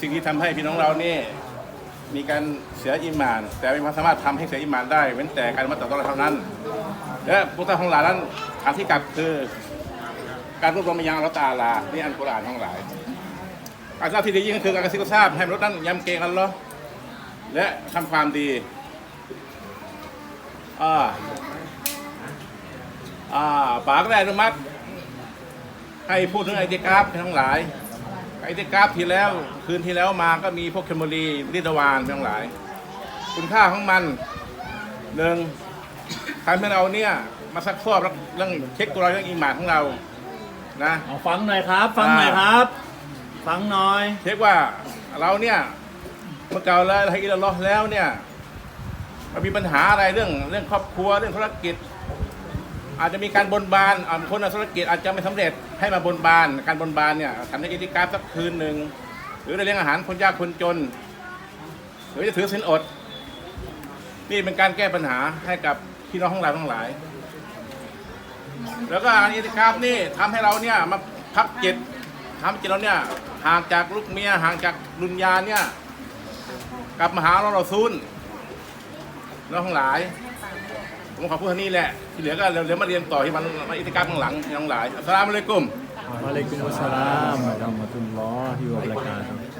สิ่งที่ทำให้พี่น้องเรานี่มีการเสียอิมาน แต่ไม่สามารถทำให้เสียอิมานได้ เว้นแต่การมาต่อต้านเท่านั้น และพวกท่านทั้งหลายนั้นทางที่กลับคือการรวบรวมมายังอัลอตาลานี่อันกุรอานทั้งหลายการทราบที่ดียิ่งคือการกระซิบกระซาบให้มนุษย์นั้นยำเกรงอันลลอและทำความดีอ่าอ่าปากได้อนุมัติให้พูดถึงไอเดียกราฟทั้งหลาย ไอเดกราฟที่แล้วคืนที่แล้วมาก็มีพวกเคมอรีลิดวานทั้งหลาย คุณค่าของมันหนึ่งทำให้เราเนี่ยมาซักฟอกเรื่องเช็คตัวเราเรื่องอีหมานของเรานะเอาฟังหน่อยครับ ฟังหน่อยครับ ฟังหน่อยเช็คว่าเราเนี่ยเมื่อเก่าแล้วให้อิลลอฮ์แล้วเนี่ยมันมีปัญหาอะไรเรื่องเรื่องครอบครัวเรื่องธุรกิจ อาจจะมีการบนบานอ่าคนธุรกิจอาจจะไม่สำเร็จให้มาบนบาน การบนบานเนี่ยทำในอิติกราสักคืนหนึ่งหรือได้เลี้ยงอาหารคนยากคนจน หรือจะถือศีลอด นี่เป็นการแก้ปัญหาให้กับพี่น้องของเราทั้งหลาย แล้วก็อิติกราฟนี่ทำให้เราเนี่ยมาพักจิตทำจิตเราเนี่ยห่างจากลูกเมียห่างจากดุนยาเนี่ยกลับมาหาเราเราซุนเราทั้งหลาย ผมขอพูดท่านี้แหละ ที่เหลือก็เดี๋ยวมาเรียนต่อที่มันมาอิติกราฟข้างหลังยังหลายอัสสลามุอะลัยกุม วะอะลัยกุมุสสลามวะเราะมะตุลลอฮิวะบะเราะกาตุฮ์